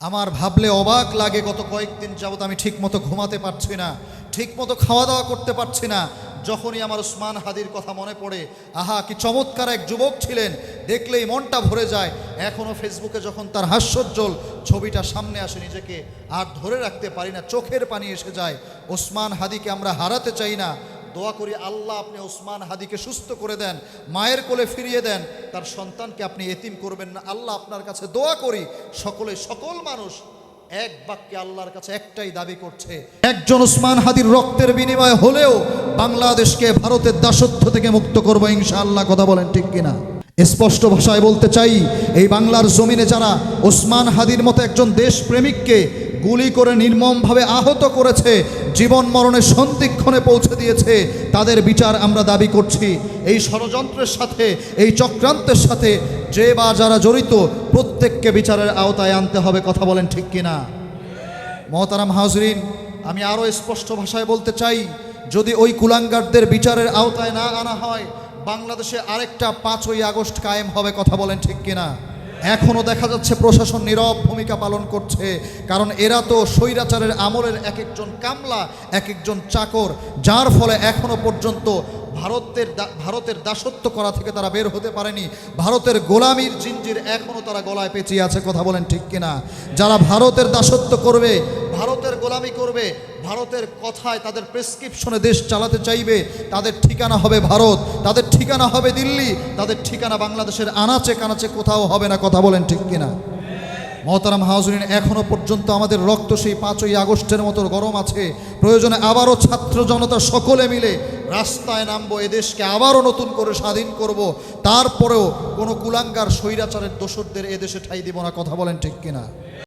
আমার ভাবলে অবাক লাগে গত কয়েকদিন যাবৎ আমি ঠিকমতো ঘুমাতে পারছি না, ঠিকমতো খাওয়া দাওয়া করতে পারছি না। যখনই আমার ওসমান হাদির কথা মনে পড়ে, আহা, কি চমৎকার এক যুবক ছিলেন, দেখলেই মনটা ভরে যায়। এখনও ফেসবুকে যখন তার হাস্যোজ্জ্বল ছবিটা সামনে আসে, নিজেকে আর ধরে রাখতে পারি না, চোখের পানি এসে যায়। ওসমান হাদিকে আমরা হারাতে চাই না দোয়া করি, আল্লাহ আপনি ওসমান হাদিকে সুস্থ করে দেন, মায়ের কোলে ফিরিয়ে দেন, তার সন্তানকে আপনি এতিম করবেন না। আল্লাহ আপনার কাছে দোয়া করি, সকলে, সকল মানুষ এক বাক্যে আল্লাহর কাছে একটাই দাবি করছে, একজন ওসমান হাদির রক্তের বিনিময় হলেও বাংলাদেশকে ভারতের দাসত্ব থেকে মুক্ত করব, ইনশাআল্লাহ, কথা বলেন ঠিক কিনা? স্পষ্ট ভাষায় বলতে চাই, এই বাংলার জমিনে যারা ওসমান হাদির মতো একজন দেশপ্রেমিককে গুলি করে নির্মমভাবে আহত করেছে, জীবন মরণের সন্ধিক্ষণে পৌঁছে দিয়েছে, তাদের বিচার আমরা দাবি করছি। এই ষড়যন্ত্রের সাথে, এই চক্রান্তের সাথে, যে বা যারা জড়িত, প্রত্যেককে বিচারের আওতায় আনতে হবে, কথা বলেন ঠিক কিনা? মহতারাম হাজরিন, আমি আরও স্পষ্ট ভাষায় বলতে চাই, যদি ওই কুলাঙ্গারদের বিচারের আওতায় না আনা হয়, বাংলাদেশে আরেকটা পাঁচই আগস্ট কায়েম হবে, কথা বলেন ঠিক কিনা? এখনও দেখা যাচ্ছে প্রশাসন নীরব ভূমিকা পালন করছে। কারণ এরা তো স্বৈরাচারের আমলের এক একজন কামলা, এক একজন চাকর, যার ফলে এখনও পর্যন্ত ভারতের ভারতের দাসত্ব করা থেকে তারা বের হতে পারেনি। ভারতের গোলামির জিঞ্জির এখনও তারা গলায় পেঁচিয়ে আছে, কথা বলেন ঠিক কিনা? যারা ভারতের দাসত্ব করবে, ভারতের গোলামি করবে, ভারতের কথায় তাদের প্রেসক্রিপশনে দেশ চালাতে চাইবে, তাদের ঠিকানা হবে ভারত, তাদের ঠিকানা হবে দিল্লি, তাদের ঠিকানা বাংলাদেশের আনাচে কানাচে কোথাও হবে না, কথা বলেন ঠিক কিনা? মহতারাম হাজরিন এখনও পর্যন্ত আমাদের রক্ত সেই পাঁচই আগস্টের মতো গরম আছে। প্রয়োজনে আবারও ছাত্র জনতা সকলে মিলে রাস্তায় নামবো, এদেশকে আবারও নতুন করে স্বাধীন করব। তারপরেও কোনো কুলাঙ্গার, স্বৈরাচারের দোষরদের এদেশে ঠাই দিব না, কথা বলেন ঠিক কিনা?